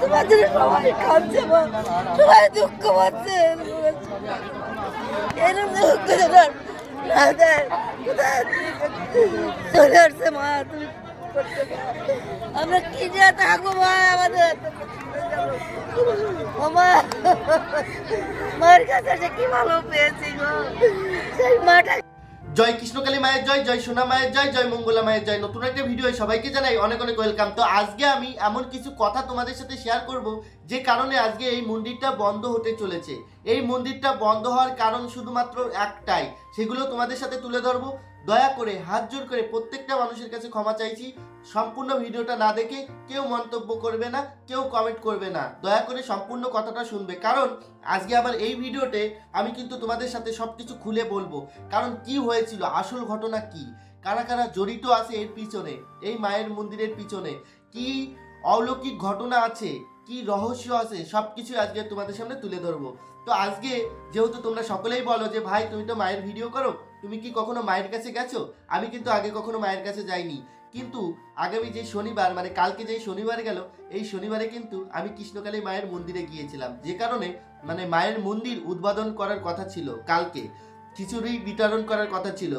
তোমাদের সবাই কাঁদছে সবাই দুঃখ পাচ্ছে এরকম দুঃখ না মা কি যে আমাদের? কাছে কি ভালো পেয়েছি গো? সেই জয় কৃষ্ণকালী মায়ের জয় জয় সোনা মায়ের জয় জয় মঙ্গলা মায়ের জয়। নতুন একটা ভিডিও সবাইকে জানাই অনেক অনেক ওয়েলকাম তো আজকে আমি এমন কিছু কথা তোমাদের সাথে শেয়ার করব, যে কারণে আজকে এই মন্দিরটা বন্ধ হতে চলেছে। এই মন্দিরটা বন্ধ হওয়ার কারণ শুধুমাত্র একটাই, সেগুলো তোমাদের সাথে তুলে ধরবো। দয়া করে, হাত জোর করে প্রত্যেকটা মানুষের কাছে ক্ষমা চাইছি। সম্পূর্ণ ভিডিওটা না দেখে কেউ মন্তব্য করবে না, কেউ কমেন্ট করবে না। দয়া করে সম্পূর্ণ কথাটা শুনবে। কারণ আজকে আবার এই ভিডিওতে আমি কিন্তু তোমাদের সাথে সবকিছু খুলে বলব। কারণ কি হয়েছিল? আসল ঘটনা কি? কারা কারা জড়িত আছে এর পিছনে? এই মায়ের মন্দিরের পিছনে? কি অলৌকিক ঘটনা আছে? কি রহস্য আছে? সব সবকিছু আজকে তোমাদের সামনে তুলে ধরবো। তো আজকে যেহেতু তোমরা সকলেই বলো যে, ভাই, তুমি তো মায়ের ভিডিও করো। তুমি কি কখনো মায়ের কাছে গেছো? আমি কিন্তু আগে কখনো মায়ের কাছে যাইনি। কিন্তু আগামী যে শনিবার মানে কালকে যে শনিবার গেল, এই শনিবারে কিন্তু আমি কৃষ্ণকালী মায়ের মন্দিরে গিয়েছিলাম। যে কারণে মানে মায়ের মন্দির উদ্বোধন করার কথা ছিল কালকে। খিচুড়ি বিতরণ করার কথা ছিল।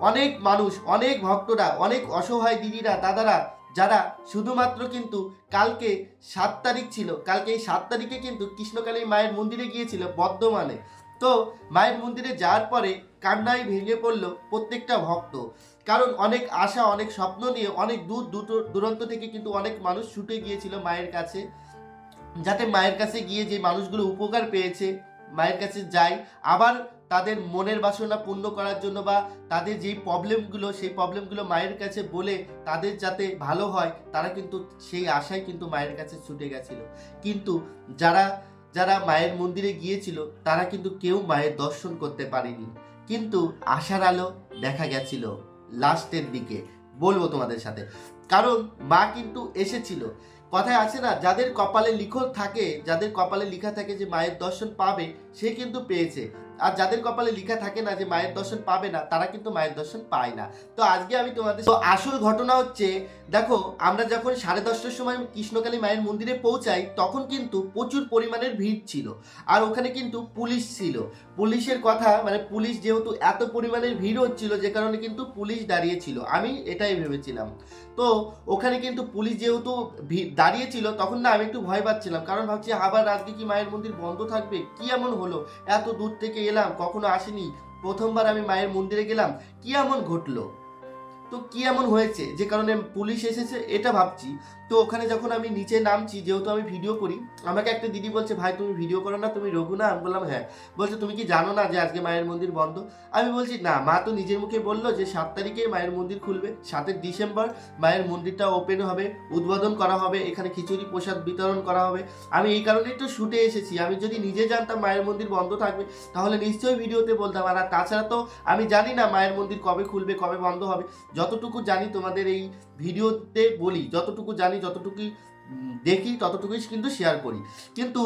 অনেক মানুষ, অনেক ভক্তরা, অনেক অসহায় দিদিরা, দাদারা, যারা শুধুমাত্র কিন্তু কালকে সাত তারিখ ছিল, কালকে এই সাত তারিখে কিন্তু কৃষ্ণকালী মায়ের মন্দিরে গিয়েছিল বর্ধমানে। তো মায়ের মন্দিরে যাওয়ার পরে কান্নায় ভেঙে পড়ল প্রত্যেকটা ভক্ত। কারণ অনেক আশা, অনেক স্বপ্ন নিয়ে অনেক দূর দুটো দূরান্ত থেকে কিন্তু অনেক মানুষ ছুটে গিয়েছিল মায়ের কাছে। যাতে মায়ের কাছে গিয়ে যে মানুষগুলো উপকার পেয়েছে, মায়ের কাছে যায়, আবার তাদের মনের বাসনা পূর্ণ করার জন্য বা তাদের যেই প্রবলেমগুলো সেই প্রবলেমগুলো মায়ের কাছে বলে তাদের যাতে ভালো হয়, তারা কিন্তু সেই আশায় কিন্তু মায়ের কাছে ছুটে গেছিল। কিন্তু যারা যারা মায়ের মন্দিরে গিয়েছিল, তারা কিন্তু কেউ মায়ের দর্শন করতে পারেনি। কিন্তু আশার আলো দেখা গেছিল লাস্টের দিকে। বলব তোমাদের সাথে। কারণ মা কিন্তু এসেছিল। কথায় আছে না, যাদের কপালে লিখন থাকে, যাদের কপালে লিখা থাকে যে মায়ের দর্শন পাবে, সে কিন্তু পেয়েছে। আর যাদের কপালে লেখা থাকে না যে মায়ের দর্শন পাবে না, তারা কিন্তু মায়ের দর্শন পায় না। তো আজকে আমি তোমাদের তো আসল ঘটনা হচ্ছে, দেখো, আমরা যখন সাড়ে দশটার সময় কৃষ্ণকালী মায়ের মন্দিরে পৌঁছাই, তখন কিন্তু প্রচুর পরিমাণের ভিড় ছিল। আর ওখানে কিন্তু পুলিশ ছিল। পুলিশের কথা মানে পুলিশ যেহেতু এত পরিমাণের ভিড় হচ্ছিল, যে কারণে কিন্তু পুলিশ দাঁড়িয়ে ছিল। আমি এটাই ভেবেছিলাম। তো ওখানে কিন্তু পুলিশ যেহেতু ভি- দাঁড়িয়ে ছিল, তখন না আমি একটু ভয় পাচ্ছিলাম। কারণ ভাবছি, আবার আজকে কি মায়ের মন্দির বন্ধ থাকবে? কি এমন হলো? এত দূর থেকে এলাম কখনো আসিনি। প্রথমবার আমি মায়ের মন্দিরে গেলাম কি এমন ঘটলো? তো কি এমন হয়েছে? যে কারণে পুলিশ এসেছে, এটা ভাবছি। তো ওখানে যখন আমি নিচে নামছি, যেহেতু আমি ভিডিও করি, আমাকে একটা দিদি বলছে, ভাই, তুমি ভিডিও করো না, তুমি রঘু না? আমি বললাম হ্যাঁ। বলছে, তুমি কি জানো না যে আজকে মায়ের মন্দির বন্ধ? আমি বলছি, না, মা তো নিজের মুখে বলল যে সাত তারিখে মায়ের মন্দির খুলবে সাতের ডিসেম্বর মায়ের মন্দিরটা ওপেন হবে, উদ্বোধন করা হবে, এখানে খিচুড়ি প্রসাদ বিতরণ করা হবে। আমি এই কারণে একটু শুটে এসেছি। আমি যদি নিজে জানতাম মায়ের মন্দির বন্ধ থাকবে, তাহলে নিশ্চয়ই ভিডিওতে বলতাম। আর তাছাড়া তো আমি জানি না মায়ের মন্দির কবে খুলবে, কবে বন্ধ হবে। যতটুকু জানি তোমাদের এই ভিডিওতে বলি যতটুকু জানি যতটুকু উম, দেখি ততটুকুই কিন্তু শেয়ার করি। কিন্তু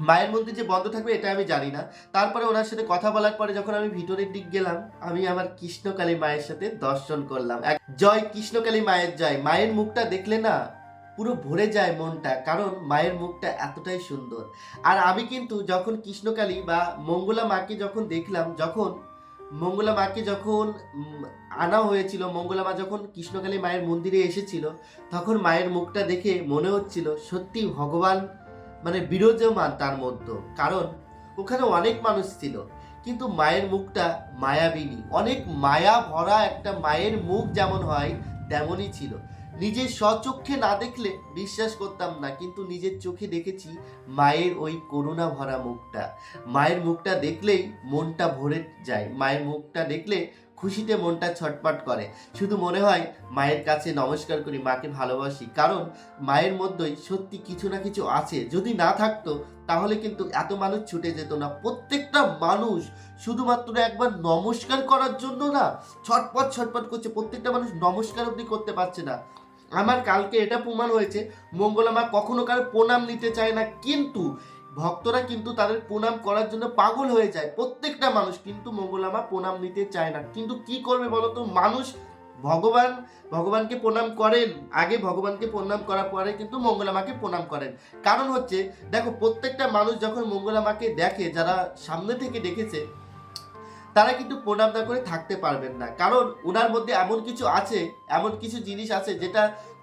মায়ের মন্দির যে বন্ধ থাকবে এটা আমি জানি না। তারপরে ওনার সাথে কথা বলার পরে যখন আমি ভিতরের দিক গেলাম আমি আমার কৃষ্ণকালী মায়ের সাথে দর্শন করলাম। এক জয় কৃষ্ণকালী মায়ের জয়। মায়ের মুখটা দেখলে না পুরো ভরে যায় মনটা কারণ মায়ের মুখটা এতটাই সুন্দর। আর আমি কিন্তু যখন কৃষ্ণকালী বা মঙ্গলা মাকে যখন দেখলাম যখন মঙ্গলা মাকে যখন আনা হয়েছিল মঙ্গলা মা যখন কৃষ্ণকালী মায়ের মন্দিরে এসেছিল, তখন মায়ের মুখটা দেখে মনে হচ্ছিল সত্যি ভগবান মানে বিরোজমান তার মধ্যে। কারণ ওখানে অনেক মানুষ ছিল, কিন্তু মায়ের মুখটা মায়াবিনী। অনেক মায়া ভরা একটা মায়ের মুখ যেমন হয়, তেমনই ছিল। নিজের স্বচক্ষে না দেখলে বিশ্বাস করতাম না, কিন্তু নিজের চোখে দেখেছি মায়ের ওই করুণা ভরা মুখটা। মায়ের মুখটা দেখলেই মনটা ভরে যায়, মায়ের মুখটা দেখলে খুশিতে মনটা ছটপট করে। শুধু মনে হয় মায়ের কাছে নমস্কার করি, মাকে ভালোবাসি, কারণ মায়ের মধ্যেই সত্যি কিছু না কিছু আছে। যদি না থাকতো, তাহলে কিন্তু এত মানুষ ছুটে যেত না। প্রত্যেকটা মানুষ শুধুমাত্র একবার নমস্কার করার জন্য না, ছটপট ছটপট করছে। প্রত্যেকটা মানুষ নমস্কার অবধি করতে পারছে না। আমার কালকে এটা প্রমাণ হয়েছে, মঙ্গলা মা কখনো কারও প্রণাম নিতে চায় না, কিন্তু ভক্তরা কিন্তু তাদের প্রণাম করার জন্য পাগল হয়ে যায়, প্রত্যেকটা মানুষ কিন্তু মঙ্গলা মা প্রণাম নিতে চায় না। কিন্তু কি করবে বলতো? মানুষ ভগবান, ভগবানকে প্রণাম করেন, আগে ভগবানকে প্রণাম করার পরে কিন্তু মঙ্গলা মাকে প্রণাম করেন। কারণ হচ্ছে, দেখো প্রত্যেকটা মানুষ যখন মঙ্গলা মাকে দেখে, যারা সামনে থেকে দেখেছে তারা কিন্তু প্রণাম না করে থাকতে পারবেন না। কারণ ওনার মধ্যে এমন কিছু আছে, এমন কিছু জিনিস আছে যেটা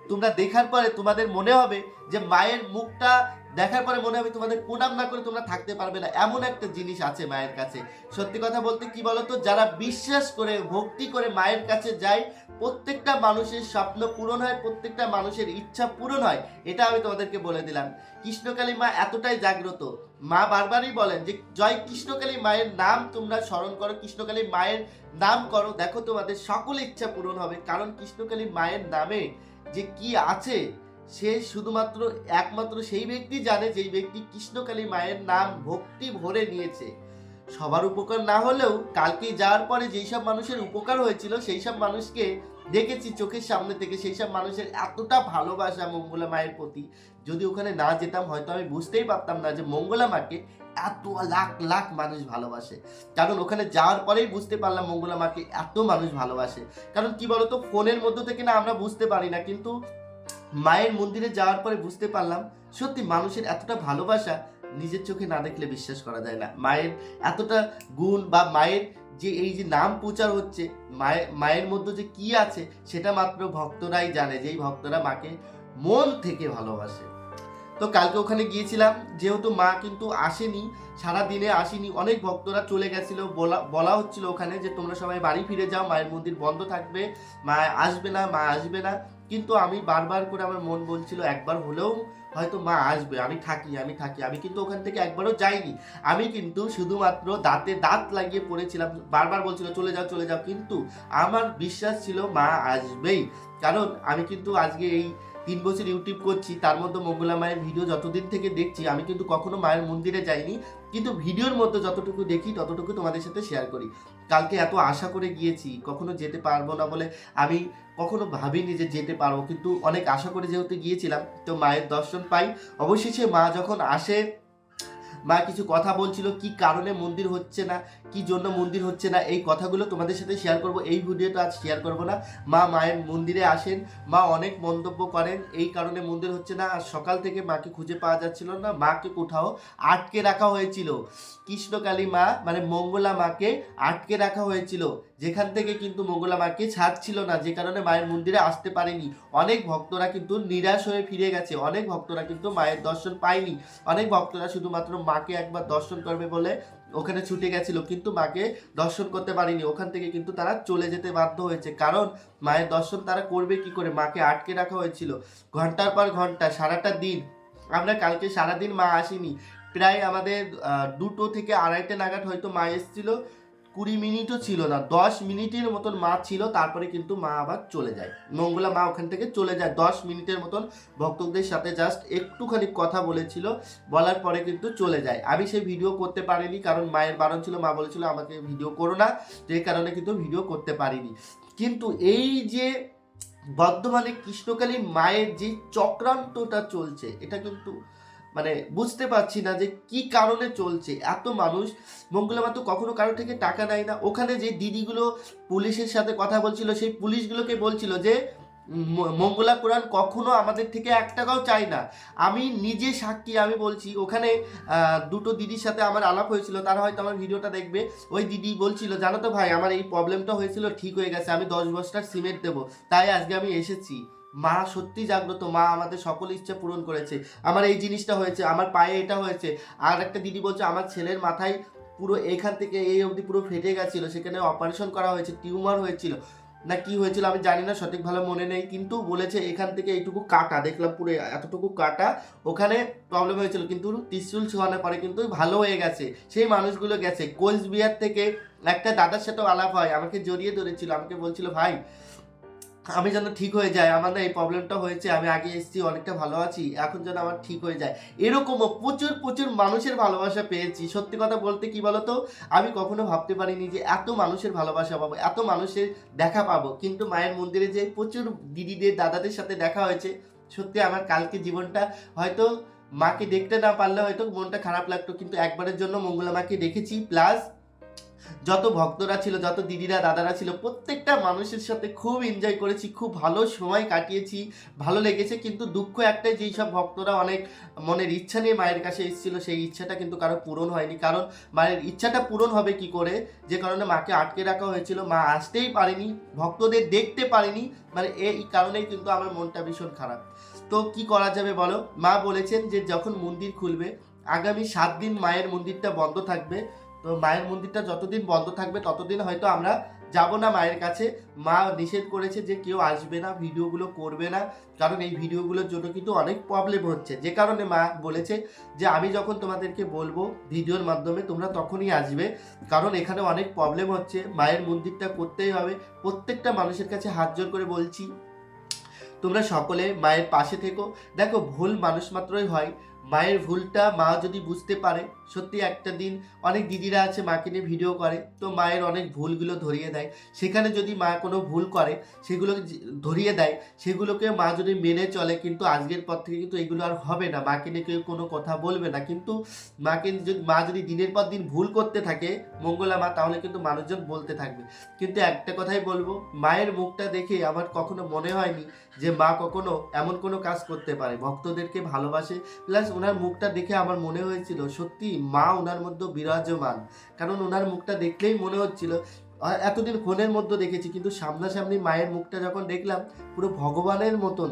তোমরা দেখার পরে তোমাদের মনে হবে যে মায়ের মুখটা দেখার পরে মনে হবে তোমাদের প্রণাম না করে তোমরা থাকতে পারবে না। এমন একটা জিনিস আছে মায়ের কাছে। সত্যি কথা বলতে কি বলতো? যারা বিশ্বাস করে, ভক্তি করে মায়ের কাছে যায়, প্রত্যেকটা মানুষের স্বপ্ন পূরণ হয়, প্রত্যেকটা মানুষের ইচ্ছা পূরণ হয়, এটা আমি তোমাদেরকে বলে দিলাম। কৃষ্ণকালী মা এতটাই জাগ্রত। মা বারবারই বলেন যে, জয় কৃষ্ণকালী মায়ের নাম তোমরা স্মরণ করো। কৃষ্ণকালী মায়ের নাম করো। দেখো তোমাদের সকল ইচ্ছা পূরণ হবে। কারণ কৃষ্ণকালী মায়ের নামে যে কি আছে, সে শুধুমাত্র একমাত্র সেই ব্যক্তি জানে যেই ব্যক্তি কৃষ্ণকালী মায়ের নাম ভক্তি ভরে নিয়েছে। সবার উপকার না হলেও কালকে যাওয়ার পরে যেই সব মানুষের উপকার হয়েছিল, সেই সব মানুষকে দেখেছি চোখের সামনে থেকে সেই সব মানুষের এতটা ভালোবাসা মঙ্গলা মায়ের প্রতি। যদি ওখানে না যেতাম, হয়তো আমি বুঝতেই পারতাম না যে মঙ্গলা মাকে এত লাখ লাখ মানুষ ভালোবাসে। কারণ ওখানে যাওয়ার পরেই বুঝতে পারলাম মঙ্গলা মাকে এত মানুষ ভালোবাসে। কারণ কি বলতো, ফোনের মধ্যে থেকে না আমরা বুঝতে পারি না, কিন্তু মায়ের মন্দিরে যাওয়ার পরে বুঝতে পারলাম, সত্যি মানুষের এতটা ভালোবাসা নিজের চোখে না দেখলে বিশ্বাস করা যায় না। মায়ের এতটা গুণ বা মায়ের যে এই যে নাম প্রচার হচ্ছে মায়ের মায়ের মধ্যে যে কি আছে, সেটা মাত্র ভক্তরাই জানে, যেই ভক্তরা মাকে মন থেকে ভালোবাসে। তো কালকে ওখানে গিয়েছিলাম, যেহেতু মা কিন্তু আসেনি সারা দিনে আসেনি, অনেক ভক্তরা চলে গেছিল, বলা বলা হচ্ছিল ওখানে যে তোমরা সবাই বাড়ি ফিরে যাও, মায়ের মন্দির বন্ধ থাকবে, মা আসবে না, মা আসবে না। কিন্তু আমি বারবার করে আমার মন বলছিল, একবার হলেও হয়তো মা আসবে, আমি থাকি আমি থাকি, আমি কিন্তু ওখান থেকে একবারও যাইনি। আমি কিন্তু শুধুমাত্র দাঁতে দাঁত লাগিয়ে পড়েছিলাম, বারবার বলছিল, চলে যাও চলে যাও। কিন্তু আমার বিশ্বাস ছিল মা আসবেই। কারণ আমি কিন্তু আজকে এই তিন বছর ইউটিউব করছি, তার মধ্যে মঙ্গলা মায়ের ভিডিও যতদিন থেকে দেখছি, আমি কিন্তু কখনো মায়ের মন্দিরে যাইনি। কিন্তু ভিডিওর মধ্যে যতটুকু দেখি, ততটুকু তোমাদের সাথে শেয়ার করি। কালকে এত আশা করে গিয়েছি, কখনো যেতে পারব না বলে আমি কখনো ভাবিনি যে যেতে পারব, কিন্তু অনেক আশা করে যেহেতু গিয়েছিলাম, তো মায়ের দর্শন পাই। অবশেষে মা যখন আসে মা কিছু কথা বলছিল, কি কারণে মন্দির হচ্ছে না, কি জন্য মন্দির হচ্ছে না, এই কথাগুলো তোমাদের সাথে শেয়ার করব। এই ভিডিওটা আজ শেয়ার করব না। মা মায়ের মন্দিরে আসেন, মা অনেক মন্তব্য করেন, এই কারণে মন্দির হচ্ছে না। আর সকাল থেকে মাকে খুঁজে পাওয়া যাচ্ছিল না, মাকে কোথাও আটকে রাখা হয়েছিল। কৃষ্ণকালী মা মানে মঙ্গলা মাকে আটকে রাখা হয়েছিল। যেখান থেকে কিন্তু মঙ্গলা মাকে ছাড়ছিল না, যে কারণে মায়ের মন্দিরে আসতে পারেনি। অনেক ভক্তরা কিন্তু নিরাশ হয়ে ফিরে গেছে। অনেক ভক্তরা কিন্তু মায়ের দর্শন পায়নি। অনেক ভক্তরা শুধুমাত্র মাকে একবার দর্শন করবে বলে ওখানে ছুটে গেছিল, কিন্তু মাকে দর্শন করতে পারিনি। ওখান থেকে কিন্তু তারা চলে যেতে বাধ্য হয়েছে। কারণ মায়ের দর্শন তারা করবে কি করে? মাকে আটকে রাখা হয়েছিল। ঘণ্টার পর ঘণ্টা, সারাটা দিন। আমরা কালকে সারাদিন মা আসেনি। প্রায় আমাদের দুটো থেকে আড়াইটে নাগাদ হয়তো মা এসেছিল। কুড়ি মিনিটও ছিল না, দশ মিনিটের মতন মা ছিল, তারপরে কিন্তু মা আবার চলে যায়। মঙ্গলা মা ওখান থেকে চলে যায়, দশ মিনিটের মতন ভক্তদের সাথে জাস্ট একটুখানি কথা বলেছিল, বলার পরে কিন্তু চলে যায়। আমি সেই ভিডিও করতে পারিনি, কারণ মায়ের বারণ ছিল, মা বলেছিল আমাকে ভিডিও করো না, যে কারণে কিন্তু ভিডিও করতে পারিনি। কিন্তু এই যে বর্ধমানে কৃষ্ণকালী মায়ের যে চক্রান্তটা চলছে, এটা কিন্তু মানে বুঝতে পারছি না যে কি কারণে চলছে। এত মানুষ, মঙ্গলামা তো কখনো কারও থেকে টাকা নেয় না। ওখানে যে দিদিগুলো পুলিশের সাথে কথা বলছিল, সেই পুলিশগুলোকে বলছিল যে মঙ্গলা কোরআন কখনো আমাদের থেকে এক টাকাও চাই না। আমি নিজে সাক্ষী, আমি বলছি, ওখানে দুটো দিদির সাথে আমার আলাপ হয়েছিল, তারা হয়তো আমার ভিডিওটা দেখবে। ওই দিদি বলছিল, জানো তো ভাই, আমার এই প্রবলেমটা হয়েছিল, ঠিক হয়ে গেছে, আমি দশ বস্তার সিমেন্ট দেবো, তাই আজকে আমি এসেছি। মা সত্যি জাগ্রত, মা আমাদের সকল ইচ্ছা পূরণ করেছে। আমার এই জিনিসটা হয়েছে, আমার পায়ে এটা হয়েছে। আর একটা দিদি বলছে, আমার ছেলের মাথায় পুরো এখান থেকে এই অবধি পুরো ফেটে গেছিল, সেখানে অপারেশন করা হয়েছে, টিউমার হয়েছিল। না, কি হয়েছিল আমি জানি না, সঠিক ভালো মনে নেই, কিন্তু বলেছে এখান থেকে এইটুকু কাটা, দেখলাম পুরো এতটুকু কাটা, ওখানে প্রবলেম হয়েছিল। কিন্তু ত্রিশুল ছোঁয়ানোর পরে কিন্তু ভালো হয়ে গেছে, সেই মানুষগুলো গেছে। কোচবিহার থেকে একটা দাদার সাথেও আলাপ হয়, আমাকে জড়িয়ে ধরেছিল, আমাকে বলছিল, ভাই আমি যেন ঠিক হয়ে যায় আমার না এই প্রবলেমটা হয়েছে, আমি আগে এসেছি, অনেকটা ভালো আছি, এখন যেন আমার ঠিক হয়ে যায়। এরকমও প্রচুর প্রচুর মানুষের ভালোবাসা পেয়েছি। সত্যি কথা বলতে কি বলতো? আমি কখনো ভাবতে পারিনি যে এত মানুষের ভালোবাসা পাবো, এত মানুষের দেখা পাবো। কিন্তু মায়ের মন্দিরে যে প্রচুর দিদিদের, দাদাদের সাথে দেখা হয়েছে, সত্যি আমার কালকে জীবনটা হয়তো মাকে দেখতে না পারলে হয়তো মনটা খারাপ লাগতো। কিন্তু একবারের জন্য মঙ্গলা মাকে দেখেছি প্লাস যত ভক্তরা ছিল, যত দিদিরা, দাদারা ছিল, প্রত্যেকটা মানুষের সাথে খুব এনজয় করেছি, খুব ভালো সময় কাটিয়েছি, ভালো লেগেছে। কিন্তু দুঃখ একটাই, যেই সব ভক্তরা অনেক মনের ইচ্ছা নিয়ে মায়ের কাছে এসেছিল, সেই ইচ্ছাটা কিন্তু কারও পূরণ হয়নি। কারণ মায়ের ইচ্ছাটা পূরণ হবে কি করে? যে কারণে মাকে আটকে রাখা হয়েছিল। মা আসতেই পারেনি, ভক্তদের দেখতে পারেনি। মানে এই কারণেই কিন্তু আমার মনটা ভীষণ খারাপ। তো কি করা যাবে বলো? মা বলেছেন যে যখন মন্দির খুলবে, আগামী সাত দিন মায়ের মন্দিরটা বন্ধ থাকবে। তো মায়ের মন্দিরটা যতদিন বন্ধ থাকবে, ততদিন হয়তো আমরা যাব না মায়ের কাছে। মা নিষেধ করেছে যে কেউ আসবে না, ভিডিওগুলো করবে না, কারণ এই ভিডিওগুলোর জন্য কিন্তু অনেক প্রবলেম হচ্ছে। যে কারণে মা বলেছে যে, আমি যখন তোমাদেরকে বলব ভিডিওর মাধ্যমে, তোমরা তখনই আসবে। কারণ এখানে অনেক প্রবলেম হচ্ছে। মায়ের মন্দিরটা করতেই হবে। প্রত্যেকটা মানুষের কাছে হাত জোর করে বলছি, তোমরা সকলে মায়ের পাশে থেকো। দেখো, ভুল মানুষ মাত্রই হয়। মায়ের ভুলটা মা যদি বুঝতে পারে, সত্যি একটা দিন অনেক দিদিরা আছে মাকে নিয়ে ভিডিও করে, তো মায়ের অনেক ভুলগুলো ধরিয়ে দেয়। সেখানে যদি মা কোনো ভুল করে, সেগুলো ধরিয়ে দেয়, সেগুলোকে মা যদি মেনে চলে, কিন্তু আজকের পর থেকে কিন্তু এগুলো আর হবে না। মাকে নিয়ে কেউ কোনো কথা বলবে না। কিন্তু মাকে যদি, মা যদি দিনের পর দিন ভুল করতে থাকে, মঙ্গলা মা, তাহলে কিন্তু মানুষজন বলতে থাকবে। কিন্তু একটা কথাই বলব, মায়ের মুখটা দেখে আমার কখনো মনে হয়নি যে মা কখনো এমন কোনো কাজ করতে পারে। ভক্তদেরকে ভালোবাসে, প্লাস ওনার মুখটা দেখে আমার মনে হয়েছিল, সত্যি মা ওনার মধ্যে বিরাজমান। কারণ ওনার মুখটা দেখলেই মনে হচ্ছিল এতদিন ফোনের মধ্যে দেখেছি, কিন্তু সামনাসামনি মায়ের মুখটা যখন দেখলাম, পুরো ভগবানের মতন।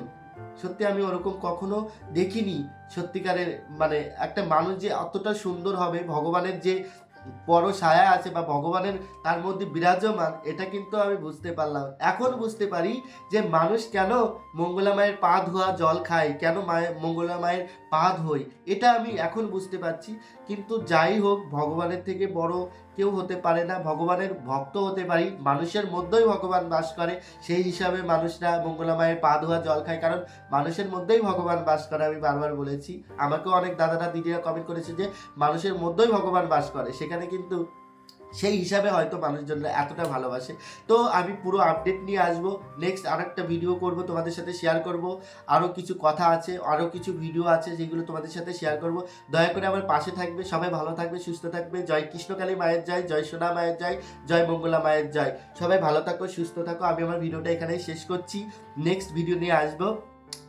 সত্যি আমি ওরকম কখনো দেখিনি সত্যিকারের মানে একটা মানুষ যে অতটা সুন্দর হবে, ভগবানের যে বড় ছায়া আছে বা ভগবানের তার মধ্যে বিরাজমান, এটা কিন্তু আমি বুঝতে পারলাম। এখন বুঝতে পারি যে মানুষ কেন মঙ্গলা মায়ের পা ধোয়া জল খায়, কেন মায়ের মঙ্গলা মায়ের পা ধোয়, এটা আমি এখন বুঝতে পারছি। কিন্তু যাই হোক, ভগবানের থেকে বড় কেউ হতে পারে না, ভগবানের ভক্ত হতে পারি, মানুষের মধ্যেই ভগবান বাস করে, সেই হিসাবে মানুষরা মঙ্গলা মায়ের পা ধোয়া জল খায়, কারণ মানুষের মধ্যেই ভগবান বাস করে, আমি বারবার বলেছি। আমাকেও অনেক দাদারা, দিদিরা কমেন্ট করেছে যে, মানুষের মধ্যেই ভগবান বাস করে, সেখানে কিন্তু সেই হিসাবে হয়তো মানুষজনরা এতটা ভালোবাসে। তো আমি পুরো আপডেট নিয়ে আসব। নেক্সট আরেকটা ভিডিও করব তোমাদের সাথে শেয়ার করব। আরও কিছু কথা আছে আরও কিছু ভিডিও আছে যেগুলো তোমাদের সাথে শেয়ার করব। দয়া করে আমার পাশে থাকবে, সবাই ভালো থাকবে, সুস্থ থাকবে। জয় কৃষ্ণকালী মায়ের জয় জয় সোনা মায়ের জয় জয় মঙ্গলা মায়ের জয়। সবাই ভালো থাকো, সুস্থ থাকো। আমি আমার ভিডিওটা এখানেই শেষ করছি। নেক্সট ভিডিও নিয়ে আসব।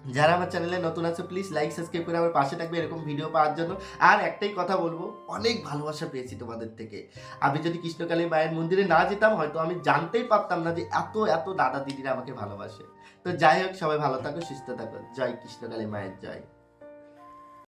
যারা আমার চ্যানেলে নতুন আছে প্লিজ লাইক সাবস্ক্রাইব করে আমার পাশে থাকবে এরকম ভিডিও পাওয়ার জন্য। আর একটাই কথা বলব, অনেক ভালোবাসা পেয়েছি তোমাদের থেকে। আমি যদি কৃষ্ণকালী মায়ের মন্দিরে না যেতাম, হয়তো আমি জানতেই পারতাম না যে এত এত দাদা দিদিরা আমাকে ভালোবাসে। তো যাই হোক, সবাই ভালো থাকো, সুস্থ থাকো। জয় কৃষ্ণকালী মায়ের জয়।